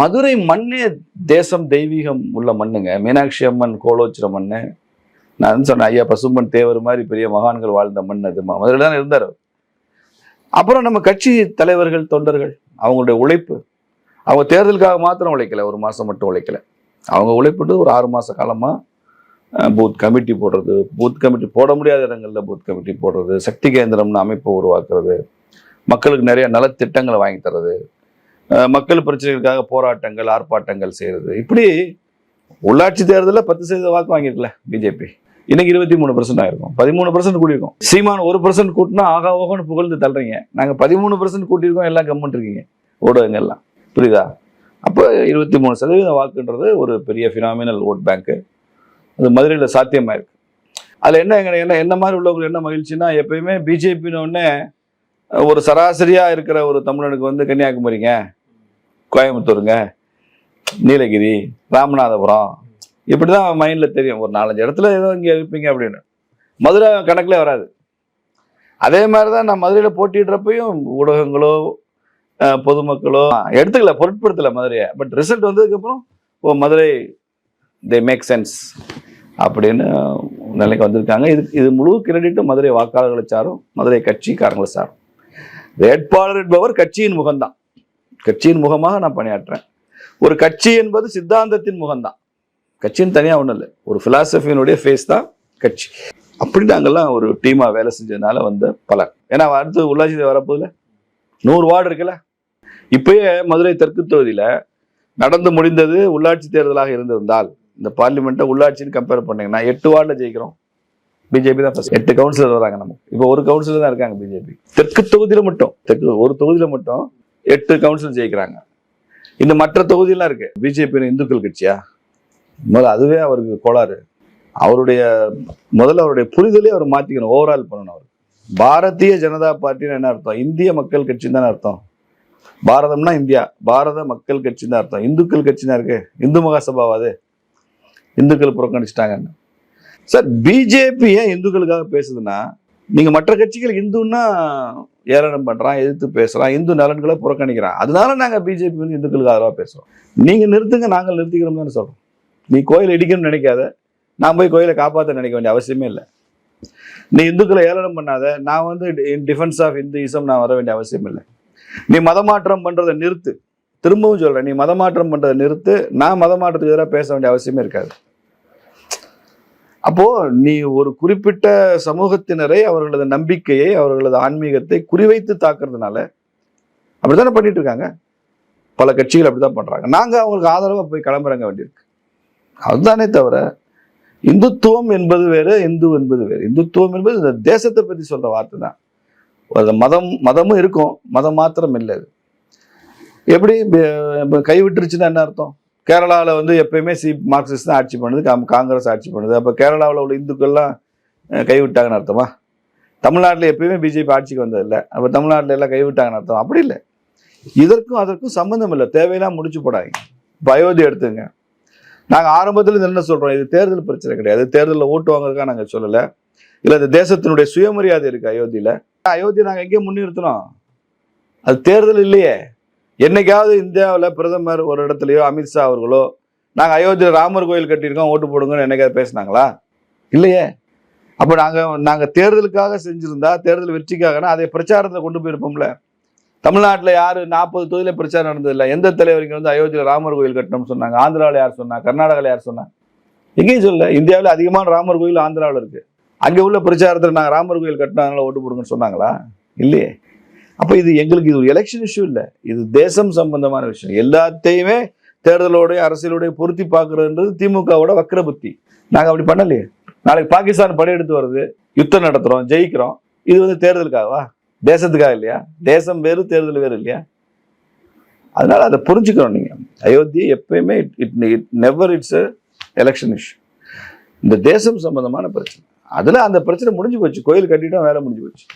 மதுரை மண்ணே தேசம் தெய்வீகம் உள்ள மண்ணுங்க. மீனாட்சி அம்மன் கோலோச்சிர மண்ணு. நான் சொன்னேன்? ஐயா பசும்பன் தேவர் மாதிரி பெரிய மகான்கள் வாழ்ந்த மண் அது மதுரை தான் இருந்தார் அப்புறம் நம்ம கட்சி தலைவர்கள் தொண்டர்கள் அவங்களுடைய உழைப்பு. அவங்க தேர்தலுக்காக மாத்திரம் உழைக்கல. ஒரு மாதம் மட்டும் உழைக்கல. அவங்க உழைப்புட்டு ஒரு ஆறு மாத காலமாக பூத் கமிட்டி போடுறது. பூத் கமிட்டி போட முடியாத இடங்களில் பூத் கமிட்டி போடுறது. சக்தி கேந்திரம்னு அமைப்பை உருவாக்குறது. மக்களுக்கு நிறைய நலத்திட்டங்களை வாங்கி தர்றது. மக்கள் பிரச்சனைகளுக்காக போராட்டங்கள் ஆர்ப்பாட்டங்கள் செய்கிறது இப்படி உள்ளாட்சி தேர்தலில் பத்து சதவீத வாக்கு வாங்கியிருக்கல பிஜேபி இன்னைக்கு இருபத்தி மூணு பர்சன்ட் ஆயிருக்கும். பதிமூணு பர்சன்ட் கூட்டியிருக்கோம் சீமான் ஒரு பர்சன்ட் கூட்டினா ஆகா ஓகோன்னு புகழ்ந்து தள்ளுறீங்க. நாங்கள் பதிமூணு பர்சன்ட் கூட்டியிருக்கோம் எல்லாம் கம்முன்னு இருக்கீங்க. ஊடகங்கள்லாம். புரியுதா? அப்போ இருபத்தி மூணு சதவீத வாக்குன்றது ஒரு பெரிய ஃபினாமினல் ஓட் பேங்க்கு அது மதுரையில் சாத்தியமாக இருக்குது அதில் என்ன எங்க- என்ன என்ன மாதிரி உள்ளவங்களுக்கு என்ன மகிழ்ச்சின்னா எப்பயுமே பிஜேபின்னு உடனே ஒரு சராசரியாக இருக்கிற ஒரு தமிழனுக்கு வந்து கன்னியாகுமரிங்க. கோயம்புத்தூருங்க நீலகிரி ராமநாதபுரம். இப்படி தான் மைண்டில் தெரியும். ஒரு நாலஞ்சு இடத்துல ஏதோ இங்கே இருப்பீங்க அப்படின்னு. மதுரை கணக்கில் வராது. அதே மாதிரி தான் நான் மதுரையில் போட்டிடுறப்பையும் ஊடகங்களோ பொதுமக்களோ எடுத்துக்கல பொருட்படுத்தல மதுரையை. பட் ரிசல்ட் வந்ததுக்கப்புறம் oh Madurai they make sense அப்படின்னு நிலைக்கு வந்திருக்காங்க. இது இது முழு கிரெடிட்டும் மதுரை வாக்காளர்களை சாரும் மதுரை கட்சிக்காரங்களை சாரும். வேட்பாளர் என்பவர் கட்சியின் முகம்தான். கட்சியின் முகமாக நான் பணியாற்றுறேன். ஒரு கட்சி என்பது சித்தாந்தத்தின் முகம்தான். கட்சின்னு தனியாக ஒன்றும் இல்லை. ஒரு ஃபிலாசபியினுடைய ஃபேஸ் தான் கட்சி. அப்படி நாங்கள்லாம் ஒரு டீமாக வேலை செஞ்சதுனால வந்த பலன். ஏன்னா அடுத்து உள்ளாட்சி வரப்போதில் நூறு வார்டு இருக்குல்ல? இப்பயே மதுரை தெற்கு தொகுதியில் நடந்து முடிந்தது உள்ளாட்சி தேர்தலாக இருந்திருந்தால் இந்த பார்லிமெண்ட்டை உள்ளாட்சின்னு கம்பேர் பண்ணீங்கன்னா எட்டு வார்டில் ஜெயிக்கிறோம். பிஜேபி தான் ஃபஸ்ட் எட்டு கவுன்சிலர் வராங்க நமக்கு இப்போ ஒரு கவுன்சிலர் தான் இருக்காங்க பிஜேபி தெற்கு தொகுதியில் மட்டும். தெற்கு ஒரு தொகுதியில் மட்டும் எட்டு கவுன்சில் ஜெயிக்கிறாங்க. இந்த மற்ற தொகுதியெல்லாம் இருக்கு. பிஜேபி இந்துக்கள் கட்சியா? முதல்ல அதுவே அவருக்கு கோளாறு. அவருடைய முதல்ல அவருடைய புரிதலே அவர் மாற்றிக்கணும் ஓவரால் பண்ணணும் அவர். பாரதிய ஜனதா பார்ட்டின்னு என்ன அர்த்தம்? இந்திய மக்கள் கட்சி தானே அர்த்தம். பாரதம்னா இந்தியா. பாரத மக்கள் கட்சி தான் அர்த்தம். இந்துக்கள் கட்சி தான் இருக்கு. இந்து மகாசபாவா அது. இந்துக்கள் புறக்கணிச்சிட்டாங்கன்னு. சார் பிஜேபி ஏன் இந்துக்களுக்காக பேசுதுன்னா நீங்கள் மற்ற கட்சிகள் இந்துன்னா ஏளனம் பண்ணுறான் எதிர்த்து பேசுகிறான் இந்து நலன்களை புறக்கணிக்கிறான். அதனால நாங்கள் பிஜேபி வந்து இந்துக்களுக்கு ஆதரவாக பேசுகிறோம் நீங்கள் நிறுத்துங்க நாங்கள் நிறுத்திக்கிறோம் தானே சொல்கிறோம் நீ கோயில் இடிக்கணும்னு நினைக்காத. நான் போய் கோயிலை காப்பாற்ற நினைக்க வேண்டிய அவசியமே இல்லை. நீ இந்துக்களை ஏளனம் பண்ணாத. நான் வந்து இன் டிஃபென்ஸ் ஆஃப் இந்துயிசம் நான் வர வேண்டிய அவசியம் இல்லை. நீ மதமாற்றம் பண்ணுறதை நிறுத்து. திரும்பவும் சொல்கிறேன் நீ மதமாற்றம் பண்ணுறதை நிறுத்து. நான் மதமாற்றத்துக்கு எதிராக பேச வேண்டிய அவசியமே இருக்காது. அப்போ நீ ஒரு குறிப்பிட்ட சமூகத்தினரை அவர்களது நம்பிக்கையை அவர்களது ஆன்மீகத்தை குறிவைத்து தாக்குறதுனால அப்படித்தானே பண்ணிட்டு இருக்காங்க? பல கட்சிகள் அப்படிதான் பண்றாங்க. நாங்க அவங்களுக்கு ஆதரவா போய் கிளம்புறங்க வேண்டியிருக்கு. அதுதானே தவிர இந்துத்துவம் என்பது வேறு இந்து என்பது வேறு. இந்துத்துவம் என்பது இந்த தேசத்தை பற்றி சொல்ற வார்த்தை தான். அது மதம் மதமும் இருக்கும். மதம் மாத்திரம் இல்லை அது. எப்படி? இப்ப- கை விட்டுருச்சுன்னா என்ன அர்த்தம்? கேரளாவில் வந்து எப்பயுமே சி மார்க்சிஸ்ட் தான் ஆட்சி பண்ணுது காம்- காங்கிரஸ் ஆட்சி பண்ணுது. அப்போ கேரளாவில் உள்ள இந்துக்கள்லாம் கைவிட்டாங்கன்னு அர்த்தமா? தமிழ்நாட்டில் எப்பயுமே பிஜேபி ஆட்சிக்கு வந்ததில்லை. அப்போ தமிழ்நாட்டில் எல்லாம் கைவிட்டாங்கன்னு அர்த்தம். அப்படி இல்லை. இதற்கும் அதற்கும் சம்மந்தம் இல்லை. தேவையெல்லாம் முடிச்சு போடாங்க இப்போ அயோத்தி எடுத்துங்க. நாங்கள் ஆரம்பத்தில் என்ன சொல்கிறோம் இது தேர்தல் பிரச்சனை கிடையாது. தேர்தலில் ஓட்டு வாங்குறதுக்காக நாங்கள் சொல்லலை. இல்லை இந்த தேசத்தினுடைய சுயமரியாதை இருக்குது அயோத்தியில். அயோத்தியை நாங்கள் எங்கேயும் முன்னிறுத்தினோம். அது தேர்தல் இல்லையே. என்னைக்காவது இந்தியாவில் பிரதமர் ஒரு இடத்துலையோ அமித்ஷா அவர்களோ நாங்கள் அயோத்தியில் ராமர் கோயில் கட்டியிருக்கோம் ஓட்டு போடுங்கன்னு என்னைக்காவது பேசினாங்களா? இல்லையே. அப்போ நாங்கள் நாங்கள் தேர்தலுக்காக செஞ்சுருந்தா தேர்தல் வெற்றிக்காகனா அதை பிரச்சாரத்தில் கொண்டு போயிருப்போம்ல. தமிழ்நாட்டில் யார் நாற்பது தொகுதியில் பிரச்சாரம் நடந்ததில்லை. எந்த தலைவர் வந்து அயோத்தியில் ராமர் கோயில் கட்டணும்னு சொன்னாங்க? ஆந்திராவில் யார் சொன்னா? கர்நாடகாவில் யார் சொன்னாங்க எங்கேயும் சொல்ல இந்தியாவில் அதிகமான ராமர் கோயில் ஆந்திராவில் இருக்குது அங்கே உள்ள பிரச்சாரத்தில் நாங்கள் ராமர் கோயில் கட்டினாங்களா ஓட்டு போடுங்கன்னு சொன்னாங்களா? இல்லையே. அப்போ இது எங்களுக்கு இது ஒரு எலெக்ஷன் இஷ்யூ இல்லை. இது தேசம் சம்பந்தமான விஷயம். எல்லாத்தையுமே தேர்தலோடைய அரசியலோடைய பொருத்தி பார்க்கறதுன்றது திமுகவோட வக்ர புத்தி நாங்கள் அப்படி பண்ணலையே. நாளைக்கு பாகிஸ்தான் படையெடுத்து வருது யுத்தம் நடத்துகிறோம் ஜெயிக்கிறோம். இது வந்து தேர்தலுக்காகவா? தேசத்துக்காக இல்லையா? தேசம் வேறு தேர்தல் வேறு இல்லையா? அதனால அதை புரிஞ்சுக்கணும் நீங்கள் அயோத்தி எப்பயுமே it it never it's election issue இந்த தேசம் சம்பந்தமான பிரச்சனை. அதில் அந்த பிரச்சனை முடிஞ்சு போச்சு. கோயில் கட்டிட்டோம் வேலை முடிஞ்சு போச்சு.